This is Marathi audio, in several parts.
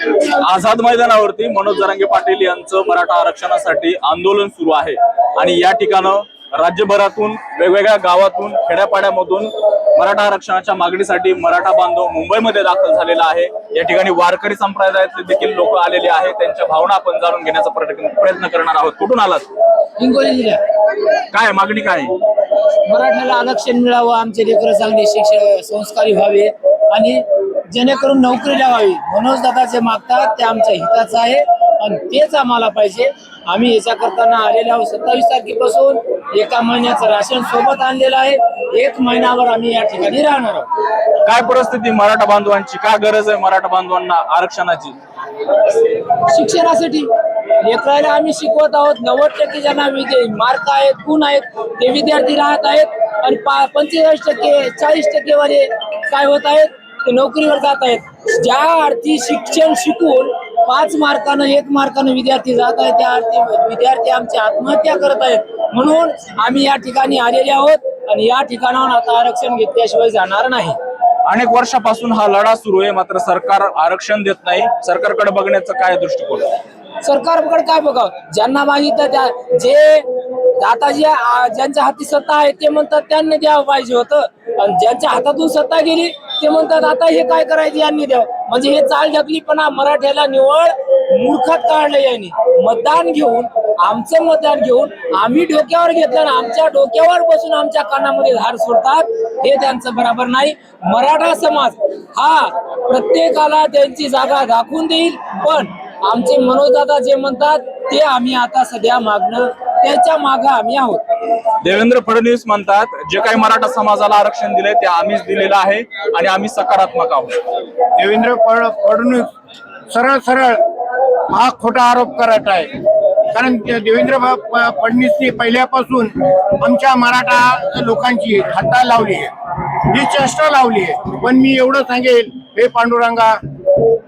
आझाद मैदानावरती मनोज जरांगे पाटील यांचं मराठा आरक्षणासाठी आंदोलन सुरू आहे. आणि या ठिकाणं राज्यभरातून वेगवेगळ्या गावातून खेड्यापाड्यामधून मराठा आरक्षणाच्या मागणीसाठी मराठा बांधव मुंबईमध्ये दाखल झालेला आहे. या ठिकाणी वारकरी संप्रदायातले देखील लोक आलेले आहेत. त्यांच्या भावना आपण जाणून घेण्याचा प्रयत्न प्रयत्न करणार आहोत. कुठून आलात? हिंगोली जिल्ह्यात. काय मागणी काय? मराठ्याला आरक्षण मिळावं आमचे लेकरं चांगले शिक्षण संस्कारी व्हावे आणि जेणेकरून नोकरी लावावी. मनोज दादा जे मागतात ते आमच्या हिताचं आहे. आणि तेच आम्हाला पाहिजे. आम्ही याच्या करताना आलेले आहोत सत्तावीस तारखेपासून. एका महिन्याचं राशन सोबत आणलेलं आहे. एक महिनाभर आम्ही या ठिकाणी राहणार आहोत. काय परिस्थिती मराठा बांधवांची? काय गरज आहे मराठा बांधवांना आरक्षणाची? शिक्षणासाठी. लेकराला आम्ही शिकवत आहोत. नव्वद टक्के ज्यांना मार्क आहेत गुण आहेत ते विद्यार्थी राहत आहेत. आणि पा पंचेचाळीस टक्के चाळीस टक्केवाले काय होत आहेत? ते नोकरीवर जात आहेत. ज्या अर्थी शिक्षण शिकून पाच मार्कानं एक मार्कानं विद्यार्थी जात आहेत त्या अर्थी विद्यार्थी आमची आत्महत्या करत आहेत. म्हणून आम्ही या ठिकाणी आलेले आहोत आणि या ठिकाणाहून आता आरक्षण घेतल्याशिवाय जाणार नाही. अनेक वर्षापासून हा लढा सुरू आहे मात्र सरकार आरक्षण देत नाही. सरकारकडे बघण्याचं काय दृष्टिकोन? सरकारकडे काय बघा ज्यांना मागितलं त्या जे आता जे ज्यांच्या हाती सत्ता आहे ते म्हणतात त्यांनी द्यावं पाहिजे होतं. आणि ज्यांच्या हातातून सत्ता गेली ते म्हणतात आता हे काय करायचं यांनी द्यावं म्हणजे हे चाल ढकलीपणा मराठ्याला निवळ मूर्खात काढलं यांनी. मतदान घेऊन आमचं मतदान घेऊन आम्ही डोक्यावर घेतलं आणि आमच्या डोक्यावर बसून आमच्या कानामध्ये धार सोडतात हे त्यांचं बरोबर नाही. मराठा समाज हा प्रत्येकाला त्यांची जागा दाखवून देईल पण आमचे मनोजदादा जे म्हणतात ते आम्ही आता सध्या मागणं त्याच्या मागं आम्ही आहोत. देवेंद्र फडणवीस म्हणतात जे काही मराठा समाजाला आरक्षण दिलंय ते आम्हीच दिलेलं आहे आणि आम्ही सकारात्मक आहोत. देवेंद्र फड फडणवीस सरळ सरळ हा खोटा आरोप करत आहे. कारण ते देवेंद्र फ- फ- फडणवीसनी पहिल्यापासून आमच्या मराठा लोकांची हत्या लावली आहे. ही चेष्टा लावली आहे. पण मी एवढं सांगेल हे पांडुरंगा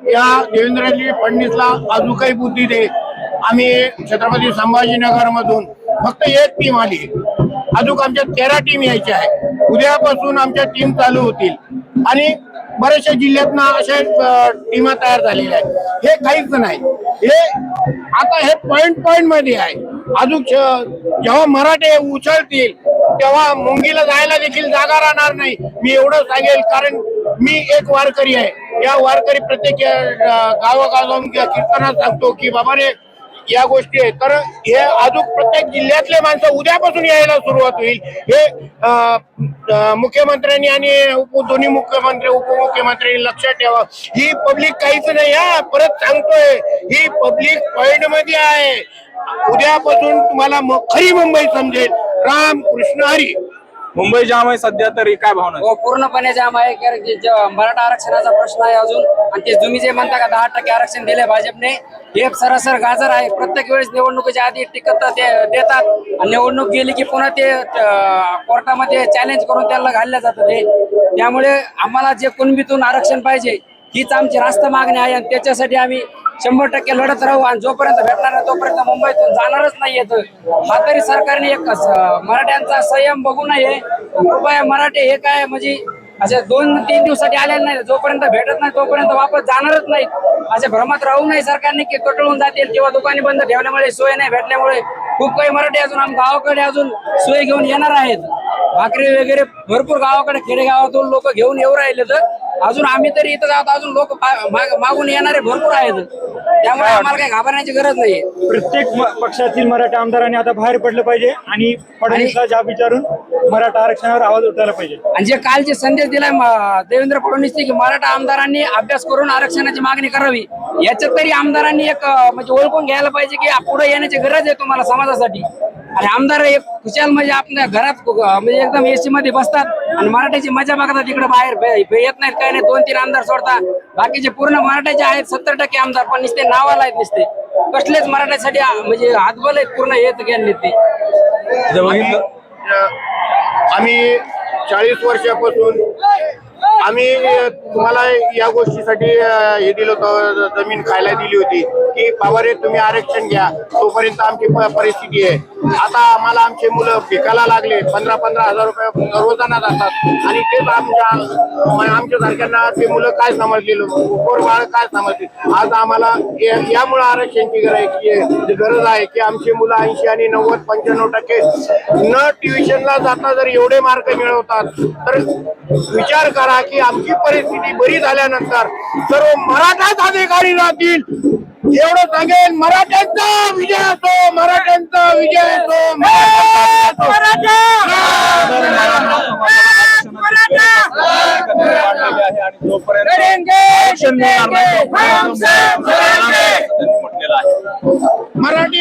या देवेंद्रजी फडणवीसला अजून काही बुद्धी दे. आम्ही छत्रपती संभाजीनगर मधून फक्त एक टीम आली. अजून आमच्या तेरा टीम यायच्या आहे उद्यापासून आमच्या टीम चालू होतील. आणि बऱ्याचशा जिल्ह्यातनं अशा टीमा तयार झालेल्या आहेत. हे काहीच नाही. हे आता हे पॉइंट पॉइंटमध्ये आहे. अजून जेव्हा मराठे उचलतील तेव्हा मुंगीला जायला देखील जागा राहणार नाही. मी एवढं सांगेल कारण मी एक वारकरी आहे. या वारकरी प्रत्येक गावागाव जाऊन कीर्तनात सांगतो की बाबा रे या गोष्टी आहेत. तर हे अजून प्रत्येक जिल्ह्यातले माणसं उद्यापासून यायला सुरुवात होईल. हे मुख्यमंत्र्यांनी आणि उप दोन्ही मुख्यमंत्री उपमुख्यमंत्र्यांनी लक्षात ठेवा. ही पब्लिक काहीच नाही हा परत सांगतोय. ही पब्लिक पॉइंटमध्ये आहे. उद्यापासून तुम्हाला खरी मुंबई समजेल. राम कृष्ण हरी. मुंबई जाम आहे सध्या तरी काय भावना हो पूर्णपणे जाम आहे कारण की जे मराठा आरक्षणाचा प्रश्न आहे अजून. आणि ते तुम्ही जे म्हणता का दहा टक्के आरक्षण दिले भाजपने हे सरासर गाजर आहे. प्रत्येक वेळेस निवडणुकीच्या आधी टिकत ते देतात. आणि निवडणूक गेली की पुन्हा ते अं, कोर्टामध्ये चॅलेंज करून त्याला घालल्या जातं ते. त्यामुळे आम्हाला जे कुणबीतून आरक्षण पाहिजे हीच आमची रास्त मागणी आहे आणि त्याच्यासाठी आम्ही शंभर टक्के लढत राहू आणि जोपर्यंत भेटणार नाही तोपर्यंत मुंबईतून जाणारच नाही येत. हा तरी सरकारने एक मराठ्यांचा संयम बघू नये. कृपया मराठे हे काय म्हणजे असे दोन तीन दिवसासाठी आलेले नाही जोपर्यंत भेटत नाही तोपर्यंत वापस जाणारच नाही असे भ्रमात राहू नये सरकारने की कटळून जातील किंवा दुकाने बंद ठेवल्यामुळे सोय नाही भेटल्यामुळे. खूप काही मराठी अजून आम गावाकडे अजून सोय घेऊन येणार आहेत. भाकरी वगैरे भरपूर गावाकडे खेडेगावातून लोक घेऊन येऊ राहिले तर अजून आम्ही तरी इथं जातो अजून लोक मागून येणारे भरपूर आहेत. त्यामुळे आम्हाला काही घाबरण्याची गरज नाहीये प्रत्येक पक्षातील मराठा आमदारांनी आता बाहेर पडलं पाहिजे आणि फडणवीसला जाब विचारून मराठा आरक्षणावर आवाज उठवायला पाहिजे. आणि जे काल जे संदेश दिलाय देवेंद्र फडणवीसने की मराठा आमदारांनी अभ्यास करून आरक्षणाची मागणी करावी याच्यात तरी आमदारांनी एक म्हणजे ओळखून घ्यायला पाहिजे की पुढे येण्याची गरज आहे तुम्हाला समाजासाठी. आणि आमदार एक खुशाल म्हणजे आपल्या घरात म्हणजे एकदम एसी मध्ये बसतात आणि मराठ्याची मजा बघतात तिकडे बाहेर बे- बे- येत नाहीत काही नाही दोन तीन आमदार सोडतात. बाकीचे पूर्ण मराठ्याचे आहेत सत्तर टक्के आमदार पण नुसते नावाला आहेत नुसते. कसलेच मराठ्यासाठी म्हणजे हातबल आहेत पूर्ण येत गेले ते. जर बघितलं आम्ही चाळीस वर्षापासून आम्ही तुम्हाला या गोष्टीसाठी हे दिलं होतं जमीन खायला दिली होती की बाबा रे तुम्ही आरक्षण घ्या तोपर्यंत आमची परिस्थिती आहे. आता आम्हाला आमचे मुलं भिकायला लागले पंधरा पंधरा हजार रुपये रोजाना जातात आणि तेच आमच्या आमच्या सारख्यांना ते मुलं काय समजलेलं कोर बाळ काय समजतील? आज आम्हाला यामुळे आरक्षणची गरज गरज आहे की आमची मुलं ऐंशी आणि नव्वद पंच्याण्णव टक्के न ट्युशनला जाता जर एवढे मार्क मिळवतात तर विचार करा की आमची परिस्थिती बरी झाल्यानंतर सर्व मराठाच अधिकारी राहतील एवढं सांगेन मराठ्यांचा विजय असो मराठ्यांचा विजय असो जोपर्यंत आरक्षण मिळणार नाही, तोपर्यंत